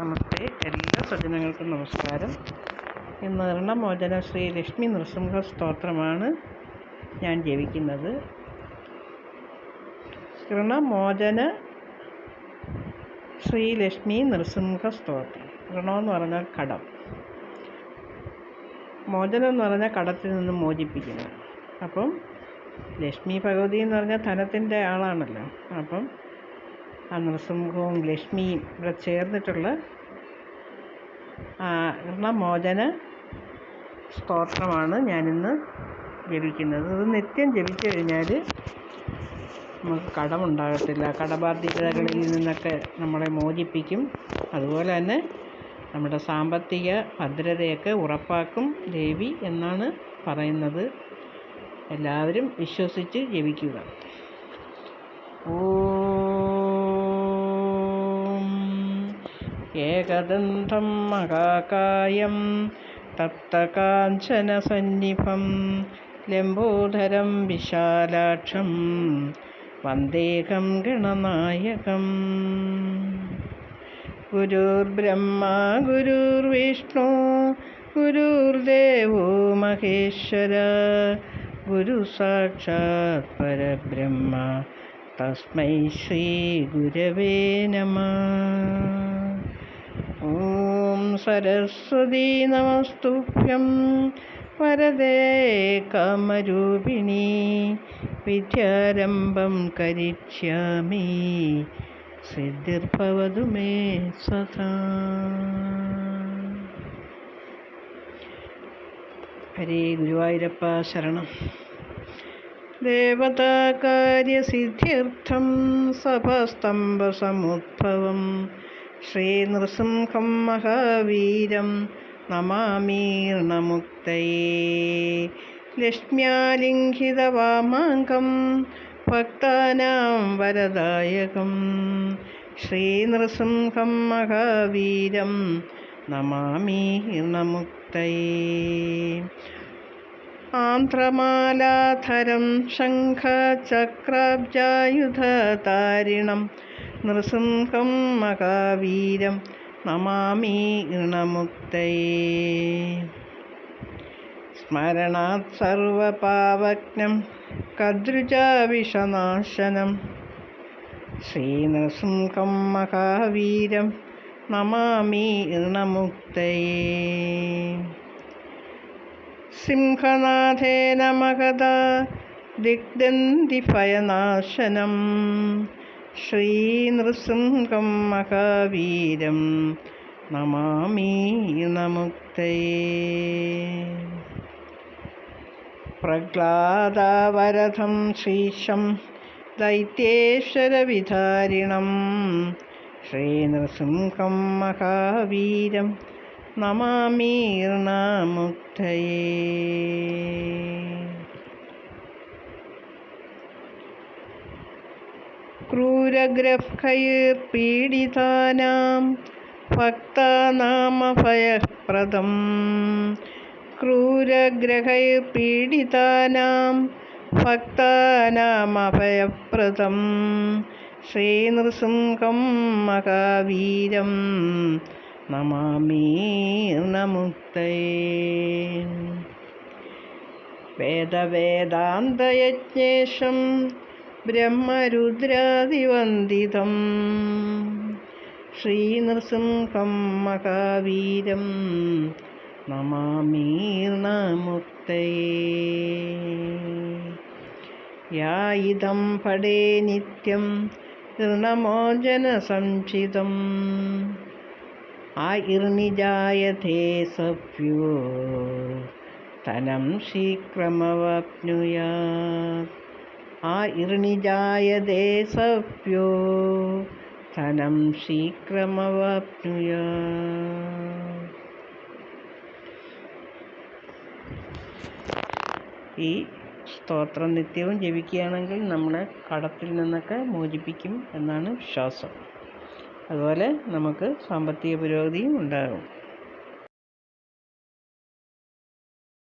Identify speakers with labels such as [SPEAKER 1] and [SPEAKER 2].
[SPEAKER 1] നമസ്തേ. എല്ലാ സജ്ജനങ്ങൾക്കും നമസ്കാരം. ഇന്ന് ഋണമോചന ശ്രീ ലക്ഷ്മി നൃസിംഹ സ്തോത്രമാണ് ഞാൻ ജപിക്കുന്നത്. ഋണമോചന ശ്രീ ലക്ഷ്മി നൃസിംഹ സ്തോത്രം. ഋണമെന്ന് പറഞ്ഞാൽ കടം. മോചനം എന്ന് പറഞ്ഞാൽ കടത്തിൽ നിന്ന് മോചിപ്പിക്കുന്നത് അപ്പം ലക്ഷ്മി ഭഗവതി എന്ന് പറഞ്ഞാൽ ധനത്തിന്റെ ആളാണല്ലോ. അപ്പം നൃസിംഹവും ലക്ഷ്മിയും ഇവിടെ ചേർന്നിട്ടുള്ള ആ ഋണമോചന സ്തോത്രമാണ് ഞാനിന്ന് ജപിക്കുന്നത്. ഇത് നിത്യം ജപിച്ചു കഴിഞ്ഞാൽ നമുക്ക് കടമുണ്ടാകത്തില്ല കടബാധ്യതകളിൽ നിന്നൊക്കെ നമ്മളെ മോചിപ്പിക്കും. അതുപോലെ തന്നെ നമ്മുടെ സാമ്പത്തിക ഭദ്രതയൊക്കെ ഉറപ്പാക്കും ദേവി എന്നാണ് പറയുന്നത്. എല്ലാവരും വിശ്വസിച്ച് ജപിക്കുക. ഓം ഏകദന്തം മഹാകായം തപ്തകാഞ്ചനസന്നിഭം ലംബോധരം വിശാലാക്ഷം വന്ദേഹം ഗണനായകം. ഗുരുർബ്രഹ്മ ഗുരുർവിഷ്ണു ഗുരുർദേവോ മഹേശ്വര ഗുരു സാക്ഷാത് പരബ്രഹ്മ തസ്മൈ ശ്രീ ഗുരവേ नमस्तुभ्यं वरदे കാമരൂപിണി വിദ്യാരംഭം കരിച്ചാമി സിദ്ധിർഭവതു മേ സദാ ഹരേ ഗുരുവായൂരപ്പ ശരണം. ദേവതാകാര്യസിദ്ധ്യർത്ഥം സഭസ്തംഭസമുദ്ഭവം ശ്രീനൃസിംഹം മഹാവീരം നമാമീർണമുക്തയേ ലക്ഷ്മ്യാലിംഘിതവാമാങ്കം ഭക്താനാം വരദായകം. ശ്രീനൃസിംഹം മഹാവീരം നമാമീർണമുക്തയേ ആന്ധ്രമാലാധരം ശംഖചക്രാബ്ജായുധതാരിണം നൃസിംഹം മഹാവീരം നമാമി ഗൃണമുക്തയെ സ്മരണാത് സർവപാവജ്ഞം കദ്രുജാവിഷനാശനം. ശ്രീനൃസിംഹം മഹാവീരം നമാമി ഗൃണമുക്തയെ സിംഹനാഥേന മഹത ദിഗ്ദന്തിഭയനാശനം. ശ്രീനൃസിംഹം മഹാവീരം നമാമി നമുക്തയേ പ്രഹ്ലാദാവരഥം ശ്രീശം ദൈത്യേശ്വരവിധാരിണം ശ്രീനൃസിംഹം മഹാവീരം നമാമീർണമുക്തയേ ക്രൂരഗ്രഹൈർപീഡിതാനാം ഭക്താനാമഭയപ്രദം. ക്രൂരഗ്രഹൈർപീഡിതാനാം ഭക്താനാമഭയപ്രദം. ശ്രീനൃസിംഹം മഹാവീരം നമാമീർണമുക്തയേ വേദവേദാന്തയജ്ഞേഷം ബ്രഹ്മരുദ്രാതിവന്ദിതം. ശ്രീനൃസിംഹം മഹാവീരം. നമാമീർണമുക്തയേ യാ ഇതം പടേ നിത്യം ഋണമോചനസംചിതം ആയിർനിജായതേ സഭ്യോ. ധനം ശീഘ്രമവാപ്നുയാത് ആയിർനിജായതേ സഭ്യോ ധനം ശീക്രമവാപ്നുയ. ഈ സ്തോത്രം നിത്യവും ജപിക്കുകയാണെങ്കിൽ നമ്മളെ കടത്തിൽ നിന്നൊക്കെ മോചിപ്പിക്കും എന്നാണ് വിശ്വാസം. അതുപോലെ നമുക്ക് സാമ്പത്തിക പുരോഗതിയും ഉണ്ടാകും.